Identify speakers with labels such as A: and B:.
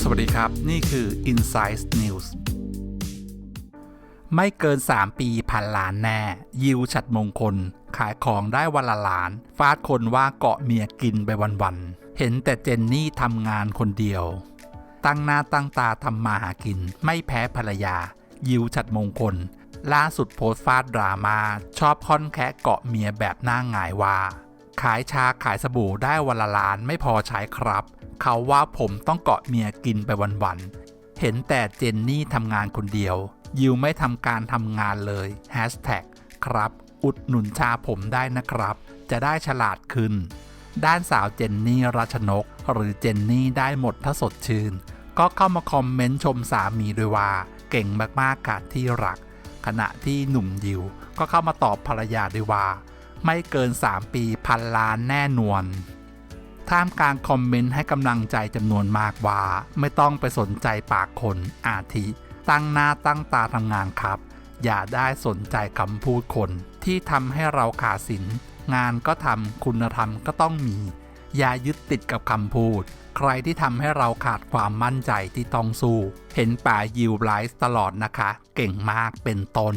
A: สวัสดีครับ นี่คือ Insight News ไม่เกิน 3 ปีพันล้านแน่ ยิวฉัดมงคล ขายของได้วันละล้าน ฟาดคนว่าเกาะเมียกินไปวันๆ เห็นแต่เจนนี่ทำงานคนเดียว ตั้งหน้าตั้งตาทำมาหากิน ไม่แพ้ภรรยา ยิวฉัดมงคล ล่าสุดโพสต์ฟาดดราม่าชอบค่อนแคะเกาะเมียแบบหน้าหงายว่า ขายชาขายสบู่ได้วันละล้านไม่พอใช้ครับ เขาว่าผมต้องเกาะเมียกินไปวันๆ เห็นแต่เจนนี่ทำงานคนเดียว ยิวไม่ทำการทำงานเลยแฮชแท็กครับ อุดหนุนชาผมได้นะครับ จะได้ฉลาดขึ้น ด้านสาวเจนนี่รัชนก หรือเจนนี่ได้หมดถ้าสดชื่น ก็เข้ามาคอมเมนต์ชมสามีด้วยว่า เก่งมากๆกาดที่รัก ขณะที่หนุ่มยิวก็เข้ามาตอบภรรยาด้วยว่า ไม่เกิน 3 ปีพันล้านแน่นวน ท่ามกลางคอมเมนต์ให้กำลังใจจำนวนมากว่า ไม่ต้องไปสนใจปากคนอาทิ ตั้งหน้าตั้งตาทำงานครับ อย่าได้สนใจคำพูดคน ที่ทำให้เราขาดสิน งานก็ทำคุณธรรมก็ต้องมี อย่ายึดติดกับคำพูด ใครที่ทำให้เราขาดความมั่นใจที่ต้องสู้ เห็นป่ายิวไลฟ์ตลอดนะคะ เก่งมากเป็นต้น